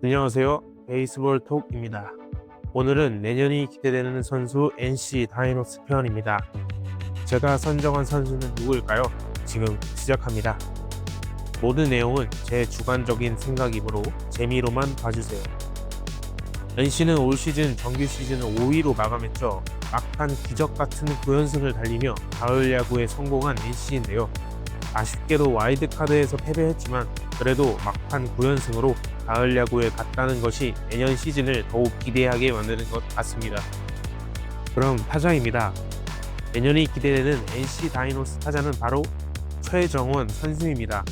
안녕하세요. 베이스볼 톡입니다. 오늘은 내년이 기대되는 선수 NC 다이노스 편입니다. 제가 선정한 선수는 누구일까요? 지금 시작합니다. 모든 내용은 제 주관적인 생각이므로 재미로만 봐주세요. NC는 올 시즌 정규 시즌 5위로 마감했죠. 막판 기적 같은 9연승을 달리며 가을 야구에 성공한 NC인데요. 아쉽게도 와이드카드에서 패배했지만 그래도 막판 9연승으로 가을 야구에 갔다는 것이 내년 시즌을 더욱 기대하게 만드는 것 같습니다. 그럼 타자입니다. 내년이 기대되는 NC 다이노스 타자는 바로 최정원 선수입니다.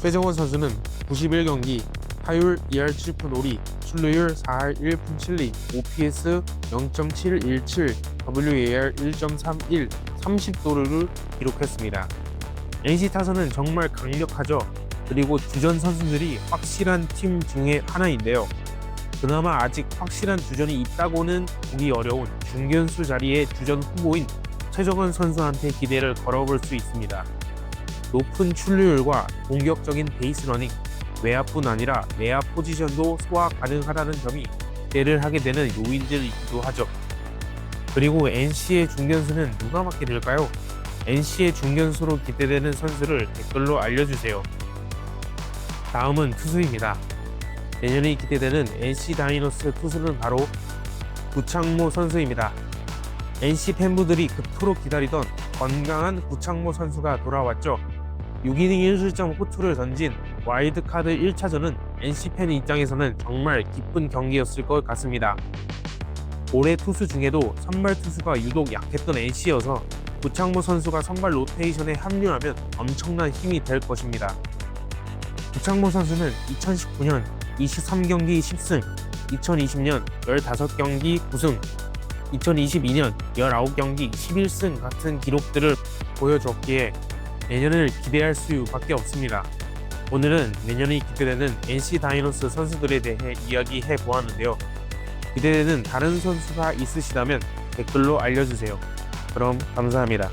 최정원 선수는 91경기 타율 2할 7푼 5리, 출루율 4할 1푼 7리, OPS 0.717, WAR 1.31, 30도루를 기록했습니다. NC 타선은 정말 강력하죠. 그리고 주전 선수들이 확실한 팀 중에 하나인데요. 그나마 아직 확실한 주전이 있다고는 보기 어려운 중견수 자리의 주전 후보인 최정원 선수한테 기대를 걸어볼 수 있습니다. 높은 출루율과 공격적인 베이스 러닝, 외야뿐 아니라 내야 포지션도 소화 가능하다는 점이 기대를 하게 되는 요인들이기도 하죠. 그리고 NC의 중견수는 누가 맡게 될까요? NC의 중견수로 기대되는 선수를 댓글로 알려주세요. 다음은 투수입니다. 내년이 기대되는 NC 다이노스 투수는 바로 구창모 선수입니다. NC 팬분들이 그토록 기다리던 건강한 구창모 선수가 돌아왔죠. 6이닝 1실점 호투를 던진 와일드카드 1차전은 NC 팬 입장에서는 정말 기쁜 경기였을 것 같습니다. 올해 투수 중에도 선발 투수가 유독 약했던 NC여서 구창모 선수가 선발 로테이션에 합류하면 엄청난 힘이 될 것입니다. 구창모 선수는 2019년 23경기 10승, 2020년 15경기 9승, 2022년 19경기 11승 같은 기록들을 보여줬기에 내년을 기대할 수밖에 없습니다. 오늘은 내년이 기대되는 NC 다이노스 선수들에 대해 이야기해 보았는데요. 기대되는 다른 선수가 있으시다면 댓글로 알려주세요. 그럼 감사합니다.